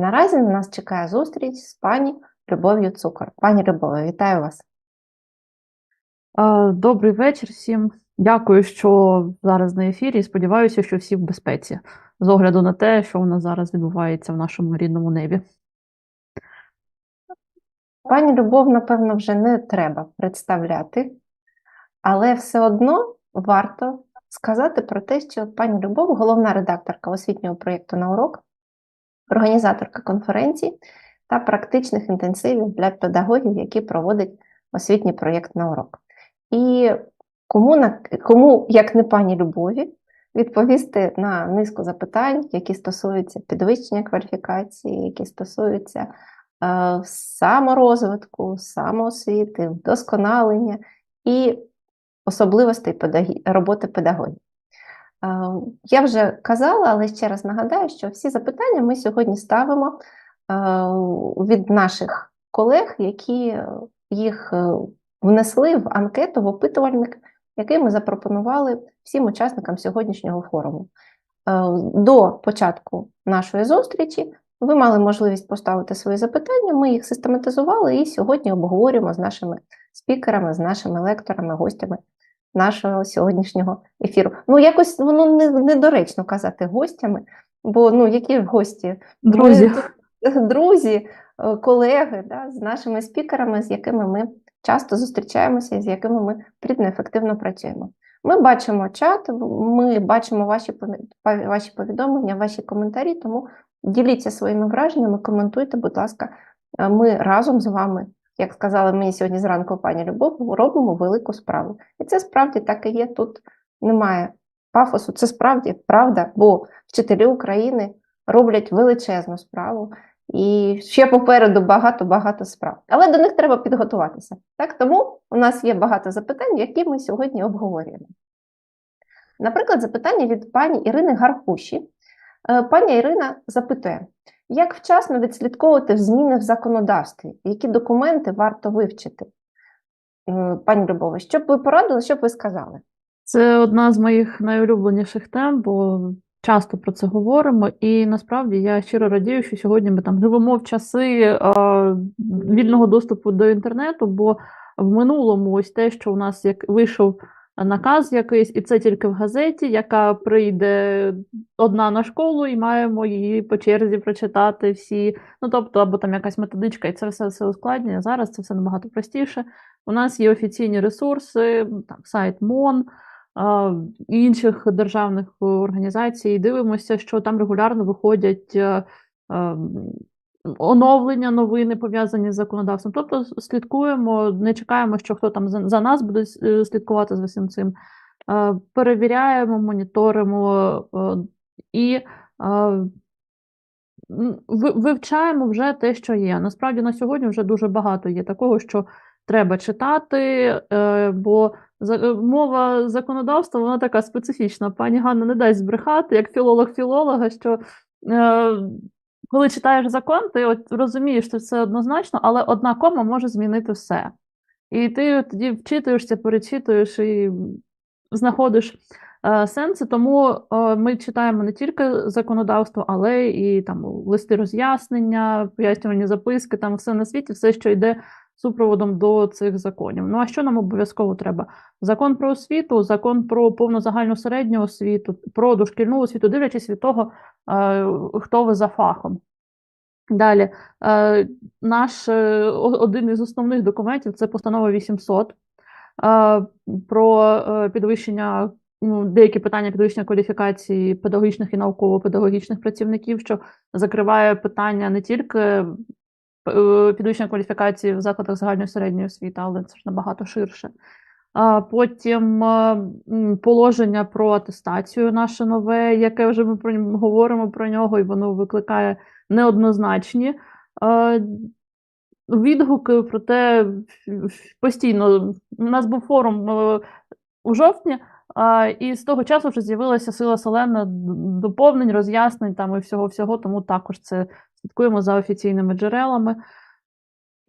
Наразі на нас чекає зустріч з пані Любов'ю Цукор. Пані Любове, вітаю вас. Е, Добрий вечір всім. Дякую, що зараз на ефірі. Сподіваюся, що всі в безпеці з огляду на те, що у нас зараз відбувається в нашому рідному небі. Пані Любов, напевно, вже не треба представляти, але все одно варто сказати про те, що пані Любов, головна редакторка освітнього проєкту на урок, організаторка конференцій та практичних інтенсивів для педагогів, які проводять освітній проєкт на урок. І кому, на, кому, як не пані Любові, відповісти на низку запитань, які стосуються підвищення кваліфікації, які стосуються е, саморозвитку, самоосвіти, вдосконалення і особливостей педагі... роботи педагогів. Е, Я вже казала, але ще раз нагадаю, що всі запитання ми сьогодні ставимо е, від наших колег, які їх е, внесли в анкету, в опитувальник, який ми запропонували всім учасникам сьогоднішнього форуму. До початку нашої зустрічі ви мали можливість поставити свої запитання, ми їх систематизували і сьогодні обговорюємо з нашими спікерами, з нашими лекторами, гостями нашого сьогоднішнього ефіру. Ну, якось воно не- недоречно казати гостями, бо ну, які гості? Друзі, друзі, е, колеги да, з нашими спікерами, з якими ми часто зустрічаємося і з якими ми плідно ефективно працюємо. Ми бачимо чат, ми бачимо ваші, ваші повідомлення, ваші коментарі, тому діліться своїми враженнями, коментуйте, будь ласка, Е, ми разом з вами, як сказала мені сьогодні зранку пані Любов, робимо велику справу. І це справді так і є. Тут немає пафосу, це справді правда, бо вчителі України роблять величезну справу. І ще попереду багато-багато справ. Але до них треба підготуватися. Так? Тому у нас є багато запитань, які ми сьогодні обговорюємо. Наприклад, запитання від пані Ірини Гаркуші. Е, Пані Ірина запитує, як вчасно відслідковувати зміни в законодавстві? Які документи варто вивчити? Е, Пані Любове, що б ви порадили, що б ви сказали? це одна з моїх найулюбленіших тем, бо часто про це говоримо. І насправді я щиро радію, що сьогодні ми там живемо в часи е, вільного доступу до інтернету, бо в минулому ось те, що у нас як вийшов наказ якийсь, і це тільки в газеті, яка прийде одна на школу, і маємо її по черзі прочитати всі. Ну тобто, або там якась методичка, і це все, все ускладнює. Зараз це все набагато простіше. У нас є офіційні ресурси, там сайт МОН. інших державних е, організацій, дивимося, що там регулярно виходять е, оновлення, новини пов'язані з законодавством. Тобто слідкуємо, не чекаємо, що хто там за, нас буде е, слідкувати за всім цим. Е, Перевіряємо, моніторимо е, і вивчаємо вже те, що є. Насправді на сьогодні вже дуже багато є такого, що треба читати, бо мова законодавства вона така специфічна. Пані Ганна не дасть збрехати, як філолог філолога, що коли читаєш закон, ти от розумієш, що це однозначно, але одна кома може змінити все. І ти тоді вчитуєшся, перечитуєш і знаходиш е, сенси. Тому е, ми читаємо не тільки законодавство, але і там листи роз'яснення, пояснювальні записки, там все на світі, все, що йде супроводом до цих законів. Ну а що нам обов'язково треба? Закон про освіту, закон про повну загальну середню освіту, про дошкільну освіту, дивлячись від того, е, хто ви за фахом. Далі, е, наш е, один із основних документів це постанова 800 е, про підвищення, ну, деякі питання підвищення кваліфікації педагогічних і науково-педагогічних працівників, що закриває питання не тільки підвищення кваліфікації в закладах загальної середньої освіти, але це ж набагато ширше. А Потім е, положення про атестацію наше нове, яке вже ми про ньому говоримо про нього, і воно викликає неоднозначні е, відгуки. Проте постійно у нас був форум е, у жовтні, і з того часу вже з'явилася сила селена доповнень, роз'яснень там і всього всього, тому також це слідкуємо за офіційними джерелами.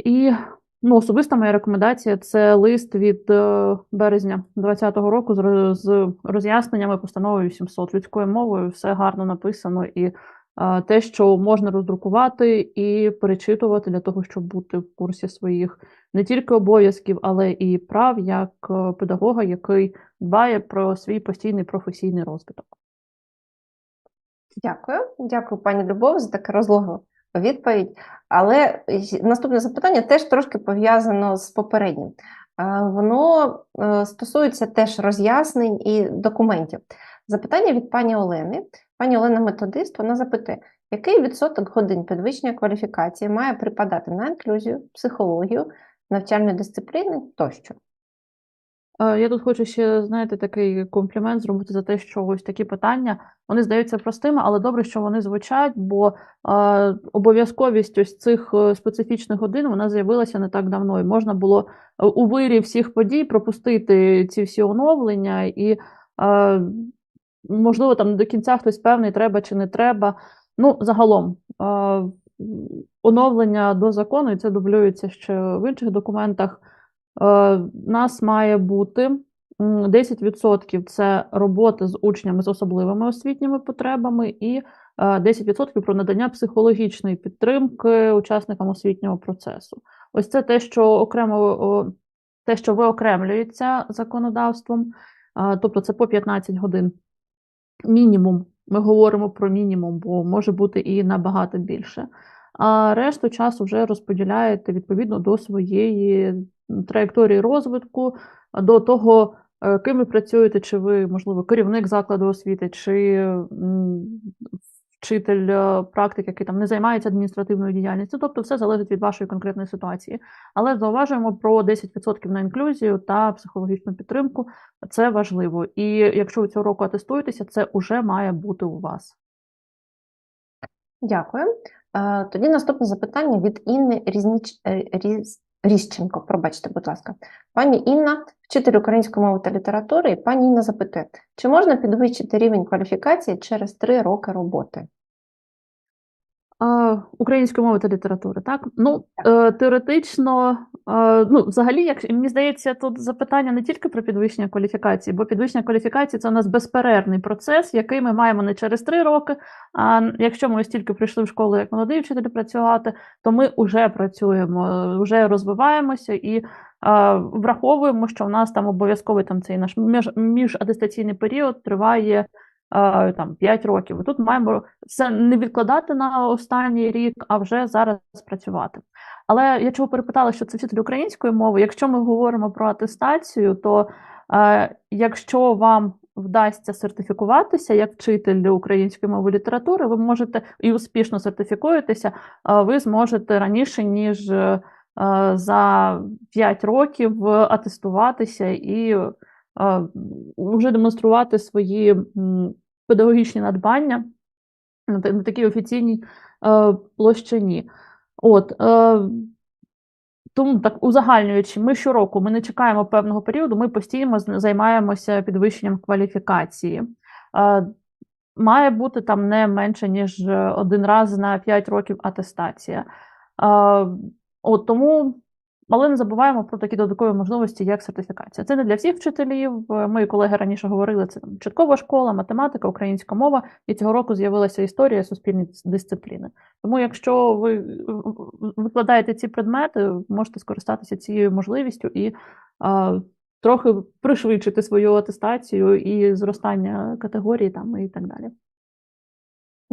І ну, особиста моя рекомендація це лист від е, березня 2020 року з, роз'ясненнями постанови 800 людською мовою. Все гарно написано і те, що можна роздрукувати і перечитувати для того, щоб бути в курсі своїх не тільки обов'язків, але і прав як е, педагога, який дбає про свій постійний професійний розвиток. Дякую, дякую, пані Любов, за таку розлогу відповідь. Але наступне запитання теж трошки пов'язано з попереднім. Е, Воно е, стосується теж роз'яснень і документів. Запитання від пані Олени. Пані Олена методист, вона запитує, який відсоток годин підвищення кваліфікації має припадати на інклюзію, психологію, навчальні дисципліни тощо? Е, Я тут хочу ще, знаєте, такий комплімент зробити за те, що ось такі питання вони здаються простими, але добре, що вони звучать, бо е, обов'язковість ось цих е, специфічних годин вона з'явилася не так давно, і можна було е, у вирі всіх подій пропустити ці всі оновлення, і е, можливо там до кінця хтось певний, треба чи не треба. Ну, загалом, оновлення до закону, і це дублюється ще в інших документах. Е, нас має бути 10% це роботи з учнями з особливими освітніми потребами, і е, 10% про надання психологічної підтримки учасникам освітнього процесу. Ось це те, що окремо те, що виокремлюється законодавством, тобто це по 15 годин мінімум. Ми говоримо про мінімум, бо може бути і набагато більше. А решту часу вже розподіляєте відповідно до своєї траєкторії розвитку, до того, е, ким ви працюєте, чи ви, можливо, керівник закладу освіти, чи вчитель е, практик, який там не займається адміністративною діяльністю. Тобто, все залежить від вашої конкретної ситуації. Але зауважуємо про 10% на інклюзію та психологічну підтримку. Це важливо. І якщо ви цього року атестуєтеся, це вже має бути у вас. Дякую. Е, Тоді наступне запитання від Інни Різніч... е, Різ... Різченко. Пробачте, будь ласка. Пані Інна, вчитель української мови та літератури, і пані Інна запитує, чи можна підвищити рівень кваліфікації через три роки роботи? Української мови та літератури, так? Ну, е, теоретично, е, ну, взагалі, як мені здається, тут запитання не тільки про підвищення кваліфікації, бо підвищення кваліфікації це у нас безперервний процес, який ми маємо не через три роки. А якщо ми ось тільки прийшли в школу як молодий вчитель працювати, то ми вже працюємо, вже розвиваємося і е, враховуємо, що в нас там обов'язковий там цей наш між, міжатестаційний період триває там 5 років. Тут маємо все не відкладати на останній рік, а вже зараз працювати. Але я чого перепитала, що це вчитель української мови. Якщо ми говоримо про атестацію, то е, якщо вам вдасться сертифікуватися як вчитель української мови літератури, ви можете і успішно сертифікуєтеся, е, ви зможете раніше, ніж е, за 5 років атестуватися і е, вже демонструвати свої педагогічні надбання на такій офіційній е, площині. От, е, тому так узагальнюючи, ми щороку ми не чекаємо певного періоду, ми постійно займаємося підвищенням кваліфікації. Е, має бути там не менше, ніж один раз на 5 років атестація. От тому, але не забуваємо про такі додаткові можливості, як сертифікація. Це не для всіх вчителів. Мої колеги раніше говорили, це там початкова школа, математика, українська мова, і цього року з'явилася історія суспільні дисципліни. Тому, якщо ви викладаєте ці предмети, можете скористатися цією можливістю і а, трохи пришвидшити свою атестацію і зростання категорії там і так далі.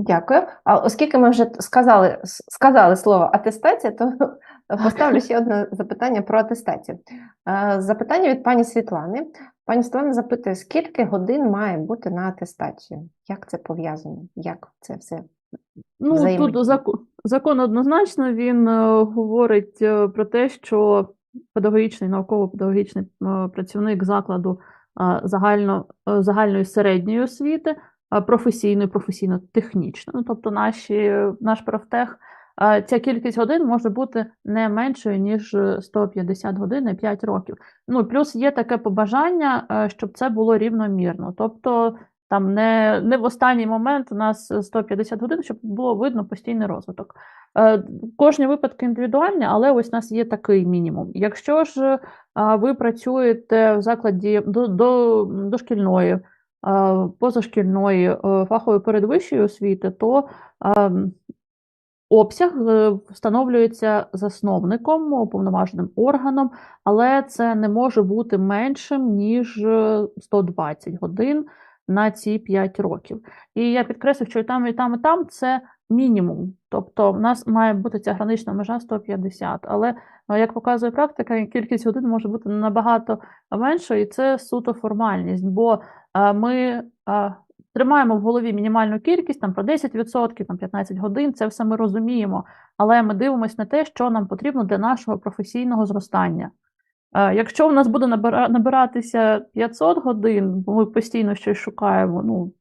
Дякую. А оскільки ми вже сказали, сказали слово атестація, то поставлю ще одне запитання про атестацію. Е, Запитання від пані Світлани. Пані Світлана запитує, скільки годин має бути на атестацію? Як це пов'язано? Як це все? Ну, тут закон, закон однозначно він е, говорить е, про те, що педагогічний, науково-педагогічний працівник закладу загально, загальної середньої освіти, е, професійної, професійно-технічної, ну, тобто наші, наш профтех, е, ця кількість годин може бути не меншою, ніж 150 годин на 5 років. Ну, плюс є таке побажання, е, щоб це було рівномірно. Тобто там не, не в останній момент у нас 150 годин, щоб було видно постійний розвиток. Е, Кожні випадки індивідуальні, але ось у нас є такий мінімум. Якщо ж е, ви працюєте в закладі до, до, дошкільної позашкільної е, фахової передвищої освіти, то обсяг е, встановлюється засновником, уповноваженим органом, але це не може бути меншим, ніж е, 120 годин на ці 5 років. І я підкреслю, що і там, і там, і там це мінімум. Тобто в нас має бути ця гранична межа 150. Але, е, як показує практика, кількість годин може бути набагато менше, і це суто формальність, бо е, ми тримаємо в голові мінімальну кількість, там про 10%, там 15 годин, це все ми розуміємо. Але ми дивимося на те, що нам потрібно для нашого професійного зростання. Якщо в нас буде набира- набиратися 500 годин, бо ми постійно щось шукаємо, ну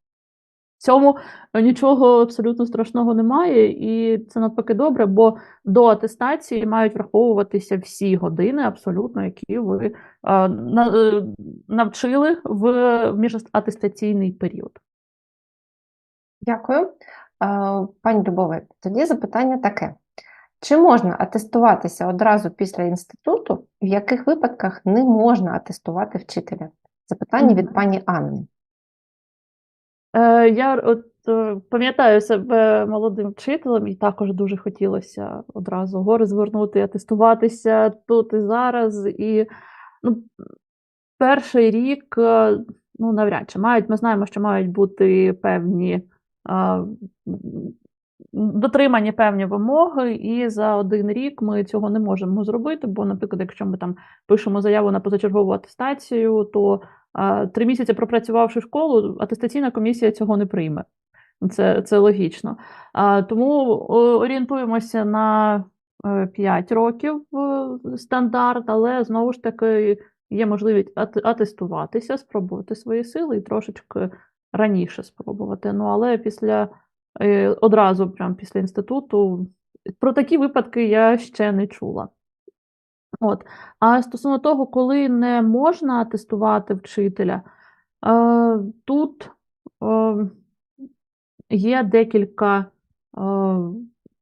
в цьому нічого абсолютно страшного немає, і це навпаки добре, бо до атестації мають враховуватися всі години, абсолютно, які ви е, на- е, навчили в міжатестаційний період. Дякую. Е, Пані Любове, тоді запитання таке. Чи можна атестуватися одразу після інституту, в яких випадках не можна атестувати вчителя? Запитання від пані Анни. Е, Я от е, пам'ятаю себе молодим вчителем, і також дуже хотілося одразу гори звернути, атестуватися тут і зараз. І ну, перший рік, е, ну, навряд чи мають, ми знаємо, що мають бути певні м, дотримані певні вимоги, і за один рік ми цього не можемо зробити. Бо, наприклад, якщо ми там пишемо заяву на позачергову атестацію, то три місяці пропрацювавши школу, атестаційна комісія цього не прийме. Це, це логічно. Тому орієнтуємося на 5 років е, стандарт, але знову ж таки є можливість ат- атестуватися, спробувати свої сили і трошечки раніше спробувати. Ну, але після е, одразу, прямо після інституту, про такі випадки я ще не чула. От. А стосовно того, коли не можна атестувати вчителя, е, тут е, є декілька е,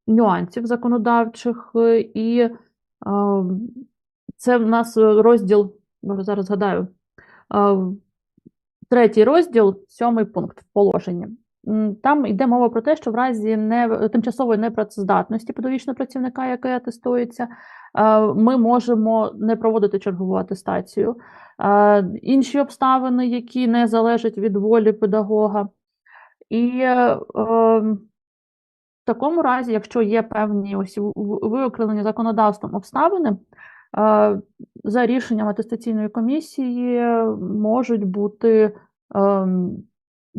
нюансів законодавчих, е, і це в нас розділ, зараз згадаю, третій розділ, сьомий пункт в положенні. Там йде мова про те, що в разі не, тимчасової непрацездатності педагогічного працівника, який атестується, ми можемо не проводити чергову атестацію. Е, Інші обставини, які не залежать від волі педагога. І е, ем, в такому разі, якщо є певні ось виокремлені законодавством обставини, е, за рішенням атестаційної комісії е, можуть бути ем,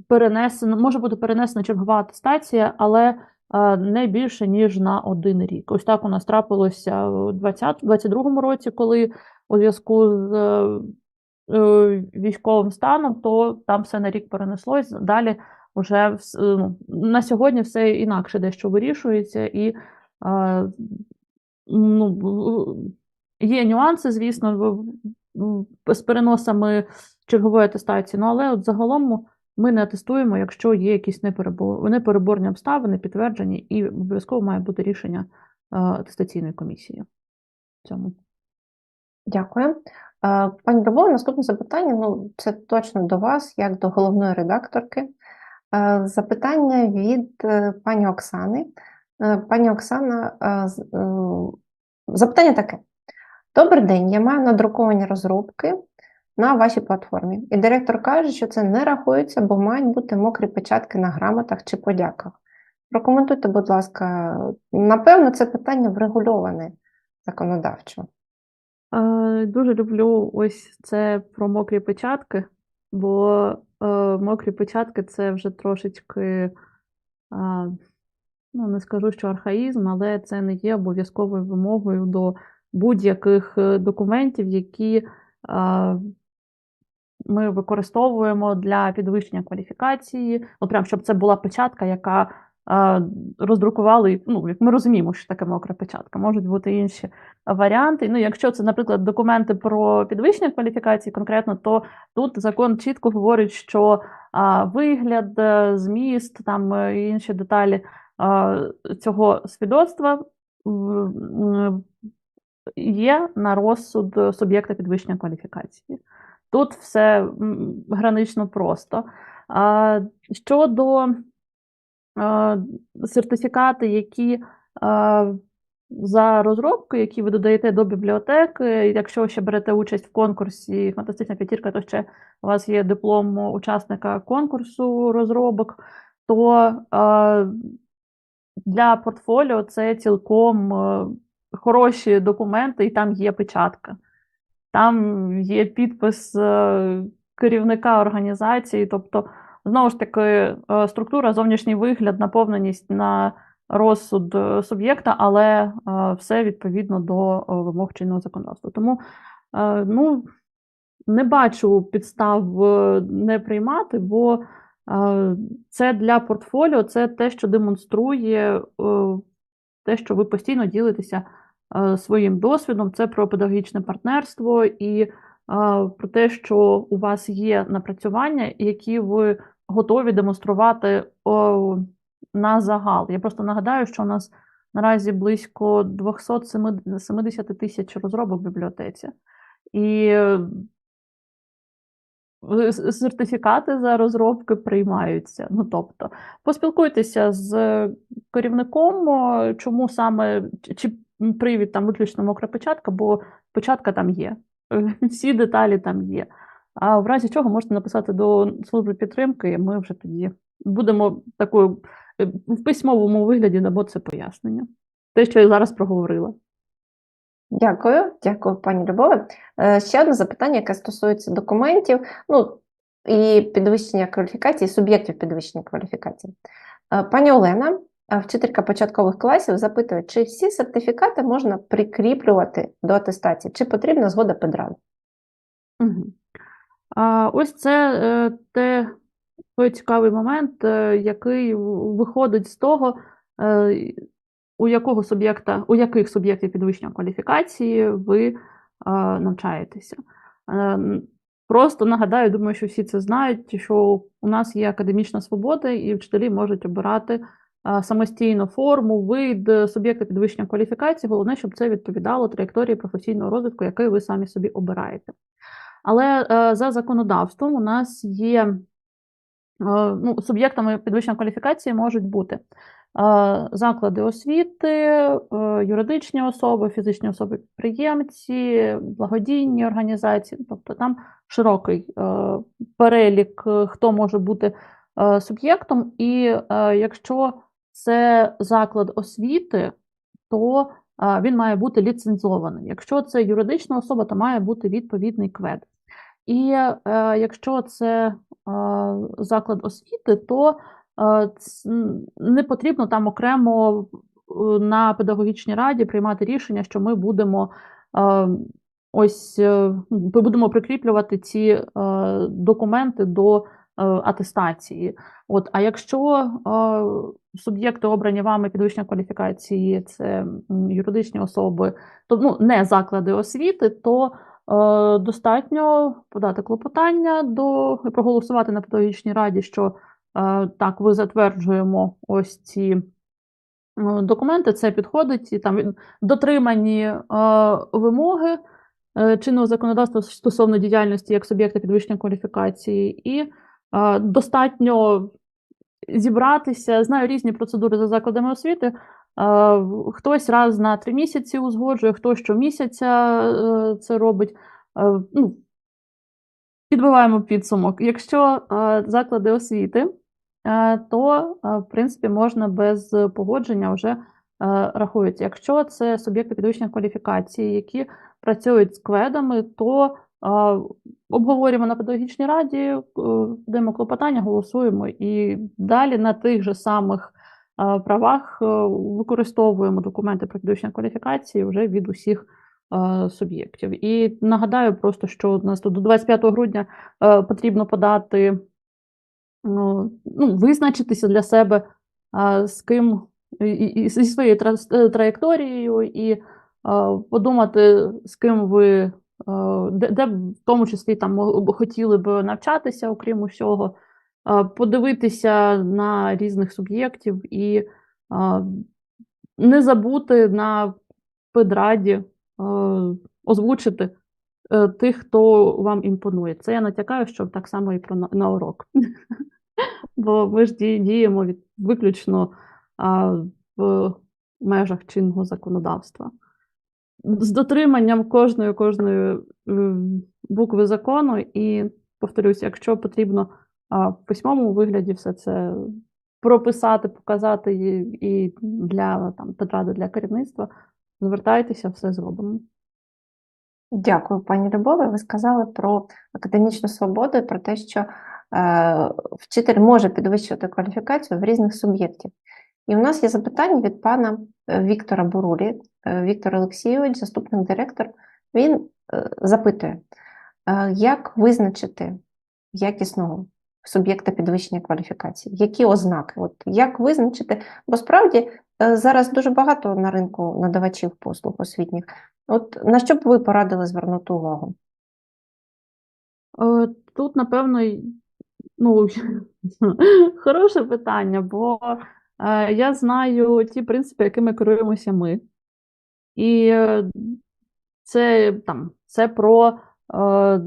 перенесено, може бути перенесена чергова атестація, але е, не більше ніж на один рік. Ось так у нас трапилося у 2022 році, коли у зв'язку з е, е, військовим станом, то там все на рік перенеслось. Далі вже е, ну, на сьогодні все інакше дещо вирішується, і ну, є нюанси, звісно, з переносами чергової атестації, ну але от загалом ми не атестуємо, якщо є якісь неперебор- непереборні обставини, підтверджені, і обов'язково має бути рішення е, атестаційної комісії. в Цьому. Дякую. Е, Пані Любов, наступне запитання, ну, це точно до вас, як до головної редакторки. Е, Запитання від пані Оксани. Пані Оксана, запитання таке. Добрий день, я маю надруковані розробки на вашій платформі. І директор каже, що це не рахується, бо мають бути мокрі печатки на грамотах чи подяках. Прокоментуйте, будь ласка, напевно, це питання врегульоване законодавчо. Е, Дуже люблю ось це про мокрі печатки, бо е, мокрі печатки це вже трошечки, а, ну не скажу, що архаїзм, але це не є обов'язковою вимогою до будь-яких е, документів, які ми використовуємо для підвищення кваліфікації. От прям щоб це була печатка, яка а, роздрукували. Ну, як ми розуміємо, що таке мокра печатка, можуть бути інші варіанти. Ну, якщо це, наприклад, документи про підвищення кваліфікації конкретно, то тут закон чітко говорить, що а, вигляд, е, зміст, там е, і інші деталі цього свідоцтва є на розсуд суб'єкта підвищення кваліфікації. Тут все гранично просто. Щодо сертифікати, які за розробку, які ви додаєте до бібліотеки, якщо ще берете участь в конкурсі Фантастична п'ятірка, то ще у вас є диплом учасника конкурсу розробок, то для портфоліо це цілком хороші документи, і там є печатка. Там є підпис е, керівника організації, тобто, знову ж таки, е, структура, зовнішній вигляд, наповненість на розсуд е, суб'єкта, але все відповідно до вимог чинного законодавства. Тому ну, не бачу підстав не приймати, бо це для портфоліо, це те, що демонструє те, що ви постійно ділитеся своїм досвідом, це про педагогічне партнерство і е, про те, що у вас є напрацювання, які ви готові демонструвати на загал. Я просто нагадаю, що у нас наразі близько 270 тисяч розробок в бібліотеці. І е, сертифікати за розробки приймаються. Ну, тобто, поспілкуйтеся з керівником, чому саме чи привід там виключно мокра печатка, бо печатка там є. Всі деталі там є. А в разі чого можете написати до служби підтримки, і ми вже тоді будемо такою е, в письмовому вигляді дамо це пояснення. Те, що я зараз проговорила. Дякую, дякую, пані Любове. Е, Ще одне запитання, яке стосується документів, ну і підвищення кваліфікації, суб'єктів підвищення кваліфікації. Е, Пані Олена, вчителька початкових класів, запитує, чи всі сертифікати можна прикріплювати до атестації, чи потрібна згода педради? Угу. А, ось це е, те, той цікавий момент, е, який виходить з того, е, у якого суб'єкта, у яких суб'єктів підвищення кваліфікації ви навчаєтеся. Просто нагадаю, думаю, що всі це знають, що у нас є академічна свобода, і вчителі можуть обирати самостійно форму, вид е, суб'єкта підвищення кваліфікації. Головне, щоб це відповідало траєкторії професійного розвитку, який ви самі собі обираєте. Але е, за законодавством у нас є е, ну, суб'єктами підвищення кваліфікації можуть бути заклади освіти, юридичні особи, фізичні особи-підприємці, благодійні організації. Тобто там широкий перелік, хто може бути суб'єктом. І якщо це заклад освіти, то він має бути ліцензований. Якщо це юридична особа, то має бути відповідний квед. І е, якщо це заклад освіти, то не потрібно там окремо е, на педагогічній раді приймати рішення, що ми будемо ось е, будемо прикріплювати ці е, документи до атестації. От, а якщо е, суб'єкти обрані вами підвищення кваліфікації, це юридичні особи, то ну, не заклади освіти, то Е, Достатньо подати клопотання до проголосувати на педагогічній раді, що е, так, ви затверджуємо ось ці е, документи, це підходить, і там дотримані е, вимоги е, чинного законодавства стосовно діяльності як суб'єкта підвищення кваліфікації, і е, достатньо зібратися. Знаю різні процедури за закладами освіти. Е, Хтось раз на три місяці узгоджує, хтось щомісяця е, це робить. Е, Ну, підбиваємо підсумок. Якщо е, заклади освіти, е, то, е, в принципі, можна без погодження вже е, рахується. Якщо це суб'єкти підвищення кваліфікації, які працюють з кведами, то е, обговорюємо на педагогічній раді, е, даємо клопотання, голосуємо і далі на тих же самих е, правах е, використовуємо документи про підвищення кваліфікації вже від усіх суб'єктів. І нагадаю просто, що у нас тут до 25 грудня потрібно подати, ну, ну, визначитися для себе, з ким і, зі своєю траєкторією, і подумати, з ким ви, де, де б в тому числі там хотіли б навчатися, окрім усього, е, подивитися на різних суб'єктів і е, не забути на педраді е, озвучити е, тих, хто вам імпонує. Це я натякаю, що так само і про на, на урок. Бо ми ж діємо від, виключно в межах чинного законодавства. З дотриманням кожної кожної букви закону, і повторюсь, якщо потрібно в письмовому вигляді все це прописати, показати і, для там ради для керівництва, звертайтеся, все зробимо. Дякую, пані Любове. Ви сказали про академічну свободу і про те, що е, вчитель може підвищувати кваліфікацію в різних суб'єктів. І у нас є запитання від пана е, Віктора Бурулі. Е, Віктор Олексійович, заступник директора, він е, запитує, як визначити якісного суб'єкта підвищення кваліфікації? Які ознаки? От як визначити? Бо справді зараз дуже багато на ринку надавачів послуг освітніх. От на що б ви порадили звернути увагу? Тут, напевно, ну, хороше питання, бо я знаю ті принципи, якими керуємося ми. І е, це, там, це про е,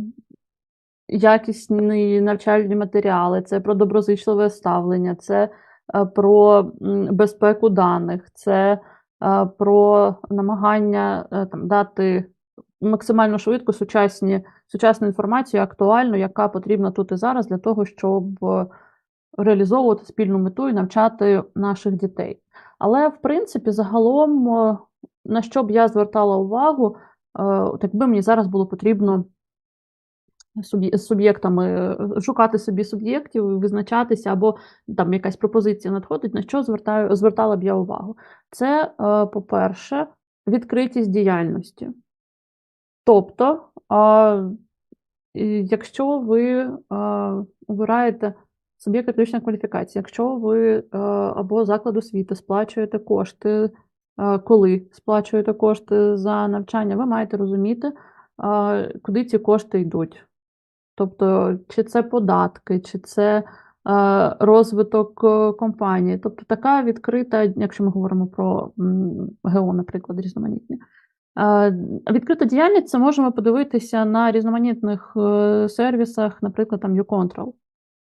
якісні навчальні матеріали, це про доброзичливе ставлення, це е, про безпеку даних, це е, про намагання е, там, дати максимально швидко сучасні, сучасну інформацію, актуальну, яка потрібна тут і зараз для того, щоб е, реалізовувати спільну мету і навчати наших дітей. Але, в принципі, загалом, е, на що б я звертала увагу, е, от якби мені зараз було потрібно з суб'єктами е, шукати собі суб'єктів, визначатися, або там якась пропозиція надходить, на що звертаю, звертала б я увагу? Це, по-перше, відкритість діяльності. Тобто, якщо ви обираєте суб'єкт підвищення кваліфікації, якщо ви або заклад освіти сплачуєте кошти, коли сплачуєте кошти за навчання, ви маєте розуміти, куди ці кошти йдуть. Тобто, чи це податки, чи це розвиток е, компанії. Тобто така відкрита, якщо ми говоримо про ГО, наприклад, різноманітні. Е, Відкрита діяльність це можемо подивитися на різноманітних е, сервісах, наприклад, там YouControl.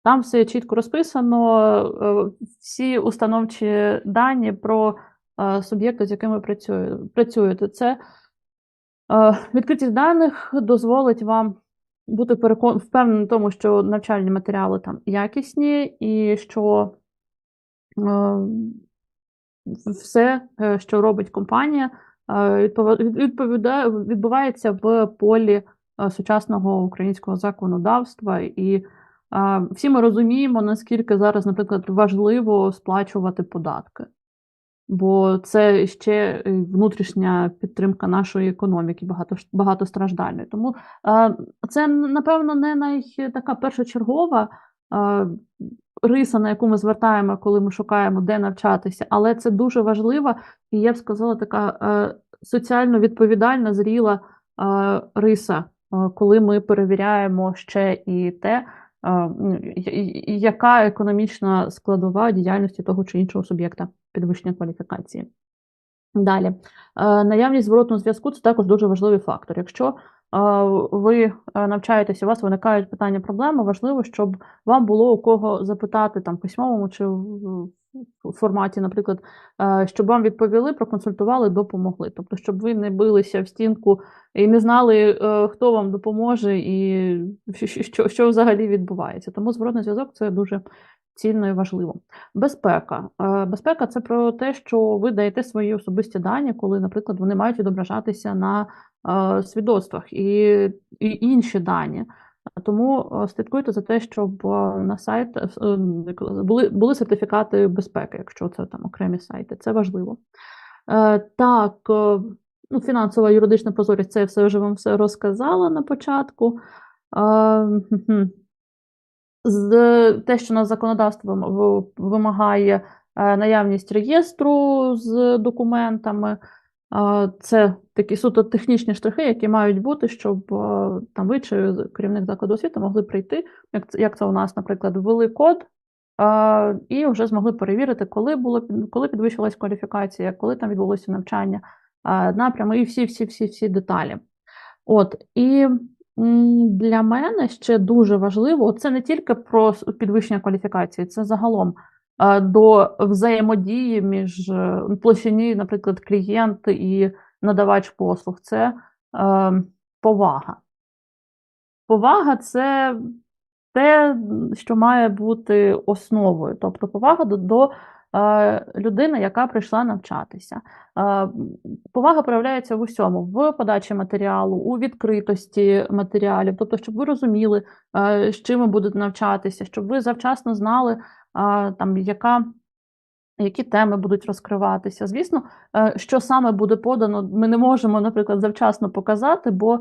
Там все чітко розписано, е, всі установчі дані про е, суб'єкти, з якими працюєте. Це е, відкритість даних дозволить вам бути перекон... впевненим в тому, що навчальні матеріали там якісні, і що все, що робить компанія, відповідає, відбувається в полі сучасного українського законодавства. І всі ми розуміємо, наскільки зараз, наприклад, важливо сплачувати податки. Бо це ще е, внутрішня підтримка нашої економіки, багато, багатостраждальної. Тому е, це, напевно, не най така першочергова риса, на яку ми звертаємо, коли ми шукаємо, де навчатися, але це дуже важлива і я б сказала, така е, соціально відповідальна, зріла е, риса, коли ми перевіряємо ще і те, яка економічна складова діяльності того чи іншого суб'єкта підвищення кваліфікації. Далі, Е, наявність зворотного зв'язку це також дуже важливий фактор. Якщо е, ви е, навчаєтеся, у вас виникають питання, проблеми, важливо, щоб вам було у кого запитати там письмовому чи в в форматі, наприклад, е, щоб вам відповіли, проконсультували, допомогли. Тобто, щоб ви не билися в стінку і не знали, е, хто вам допоможе і що, що, взагалі відбувається. Тому зворотний зв'язок це дуже цінно і важливо. Безпека. Е, Безпека це про те, що ви даєте свої особисті дані, коли, наприклад, вони мають відображатися на свідоцтвах і, і інші дані. Тому е, слідкуйте за те, щоб е, на сайт е, були, були сертифікати безпеки, якщо це там окремі сайти. Це важливо. Так, ну, фінансова юридична прозорість, це я все вже вам все розказала на початку. З те, що на законодавство вимагає наявність реєстру з документами. Це такі суто технічні штрихи, які мають бути, щоб е, там ви чи керівник закладу освіти могли прийти, як це, як це у нас, наприклад, ввели код, і вже змогли перевірити, коли було коли підвищилась кваліфікація, коли там відбулося навчання, напрями і всі, всі, всі, всі деталі. От, і для мене ще дуже важливо, це не тільки про підвищення кваліфікації, це загалом до взаємодії між е, площині, наприклад, клієнт і надавач послуг. Це е, повага. Повага це те, що має бути основою, тобто повага до, до е, людини, яка прийшла навчатися. Повага проявляється в усьому: в подачі матеріалу, у відкритості матеріалів, тобто, щоб ви розуміли, з чим ви будете навчатися, щоб ви завчасно знали, там, яка. Які теми будуть розкриватися? Звісно, е, що саме буде подано, ми не можемо, наприклад, завчасно показати, бо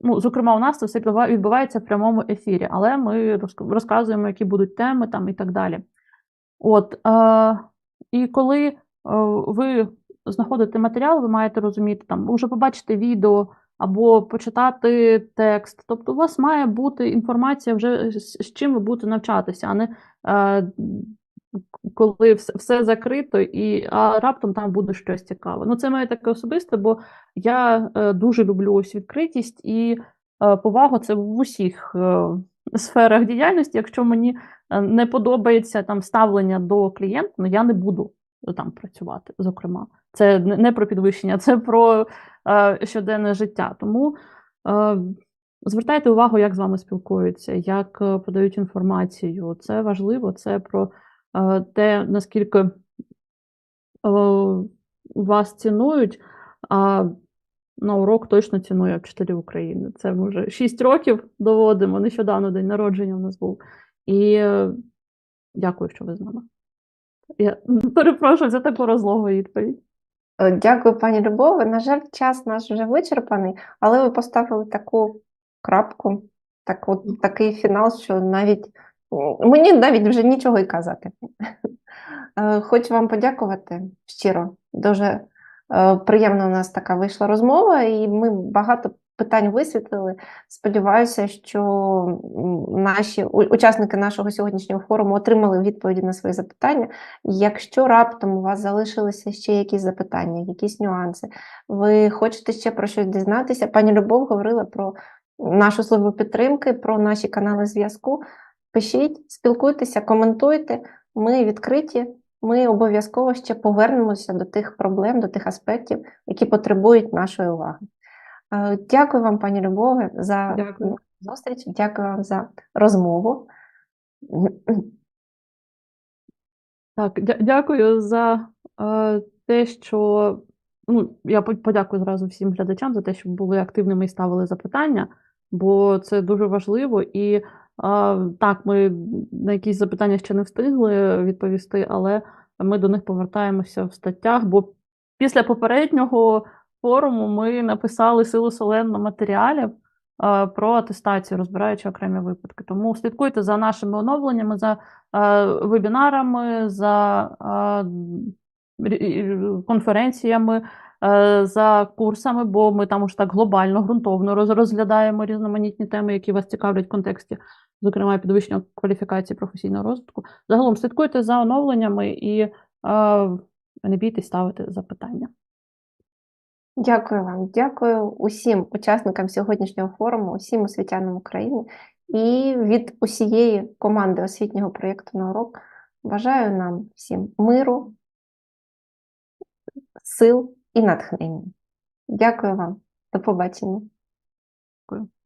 ну, зокрема, у нас це все відбувається в прямому ефірі, але ми розказуємо, які будуть теми там і так далі. От, е, і коли е, ви знаходите матеріал, ви маєте розуміти, там, вже побачити відео або почитати текст. Тобто, у вас має бути інформація вже з, чим ви будете навчатися, а не е, коли все, все закрито, і а раптом там буде щось цікаве. Ну, це моє таке особисте, бо я е, дуже люблю ось відкритість і е, повагу це в усіх е, сферах діяльності. Якщо мені е, не подобається там ставлення до клієнта, ну я не буду там працювати. Зокрема, це не про підвищення, це про щоденне життя. Тому е, звертайте увагу, як з вами спілкуються, як е, подають інформацію. Це важливо, це про е, те, наскільки е, вас цінують. На урок точно цінує вчителі України. Це ми вже 6 років доводимо. Нещодавно день народження в нас був. І е, дякую, що ви з нами. Я перепрошую за таку розлогу відповідь. Е, Дякую, пані Любове. На жаль, час наш вже вичерпаний, але ви поставили таку крапку, так от, такий фінал, що навіть мені навіть вже нічого й казати. Е, Хочу вам подякувати щиро. Дуже приємно приємна у нас така вийшла розмова, і ми багато питань висвітлили. Сподіваюся, що наші учасники нашого сьогоднішнього форуму отримали відповіді на свої запитання. Якщо раптом у вас залишилися ще якісь запитання, якісь нюанси, ви хочете ще про щось дізнатися? Пані Любов говорила про нашу службу підтримки, про наші канали зв'язку. Пишіть, спілкуйтеся, коментуйте. Ми відкриті. Ми обов'язково ще повернемося до тих проблем, до тих аспектів, які потребують нашої уваги. Е, Дякую вам, пані Любове, за Дякую. зустріч. Дякую вам за розмову. Так, дя- дякую за е, те, що ну, я подякую зразу всім глядачам за те, що були активними і ставили запитання, бо це дуже важливо. І е, так, ми на якісь запитання ще не встигли відповісти, але ми до них повертаємося в статтях. Бо після попереднього форуму ми написали силу соленно матеріалів е, про атестацію, розбираючи окремі випадки. Тому слідкуйте за нашими оновленнями, за е, вебінарами, за е, конференціями, за курсами, бо ми там уж так глобально, ґрунтовно розглядаємо різноманітні теми, які вас цікавлять в контексті, зокрема, підвищення кваліфікації професійного розвитку. Загалом слідкуйте за оновленнями і не бійтесь ставити запитання. Дякую вам, дякую усім учасникам сьогоднішнього форуму, усім освітянам України і від усієї команди освітнього проєкту на урок бажаю нам всім миру, сил і натхнення. Дякую вам. До побачення.